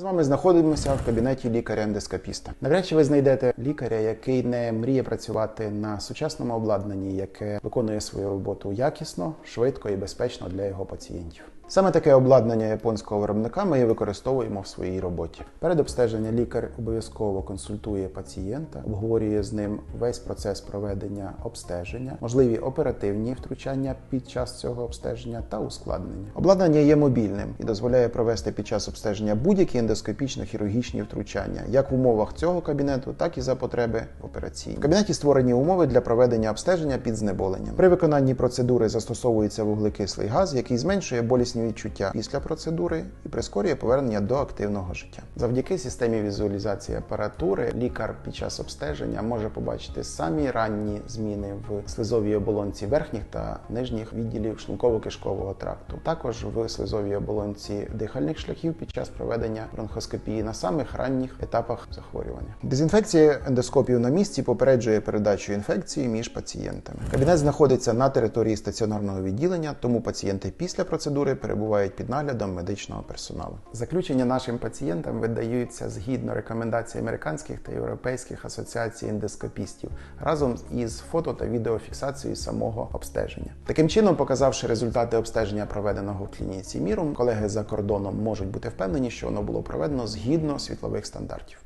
З вами знаходимося в кабінеті лікаря-ендоскопіста. Навряд чи ви знайдете лікаря, який не мріє працювати на сучасному обладнанні, яке виконує свою роботу якісно, швидко і безпечно для його пацієнтів. Саме таке обладнання японського виробника ми і використовуємо в своїй роботі. Перед обстеженням лікар обов'язково консультує пацієнта, обговорює з ним весь процес проведення обстеження, можливі оперативні втручання під час цього обстеження та ускладнення. Обладнання є мобільним і дозволяє провести під час обстеження будь-які ендоскопічно-хірургічні втручання, як в умовах цього кабінету, так і за потреби в операційній. В кабінеті створені умови для проведення обстеження під знеболенням. При виконанні процедури застосовується вуглекислий газ, який зменшує болісні відчуття після процедури і прискорює повернення до активного життя. Завдяки системі візуалізації апаратури лікар під час обстеження може побачити самі ранні зміни в слизовій оболонці верхніх та нижніх відділів шлунково-кишкового тракту. Також в слизовій оболонці дихальних шляхів під час проведення бронхоскопії на самих ранніх етапах захворювання. Дезінфекція ендоскопію на місці попереджує передачу інфекції між пацієнтами. Кабінет знаходиться на території стаціонарного відділення, тому пацієнти після процедури перебувають під наглядом медичного персоналу. Заключення нашим пацієнтам видаються згідно рекомендацій американських та європейських асоціацій ендоскопістів разом із фото та відеофіксацією самого обстеження. Таким чином, показавши результати обстеження, проведеного в клініці Мірум, колеги за кордоном можуть бути впевнені, що воно було проведено згідно світлових стандартів.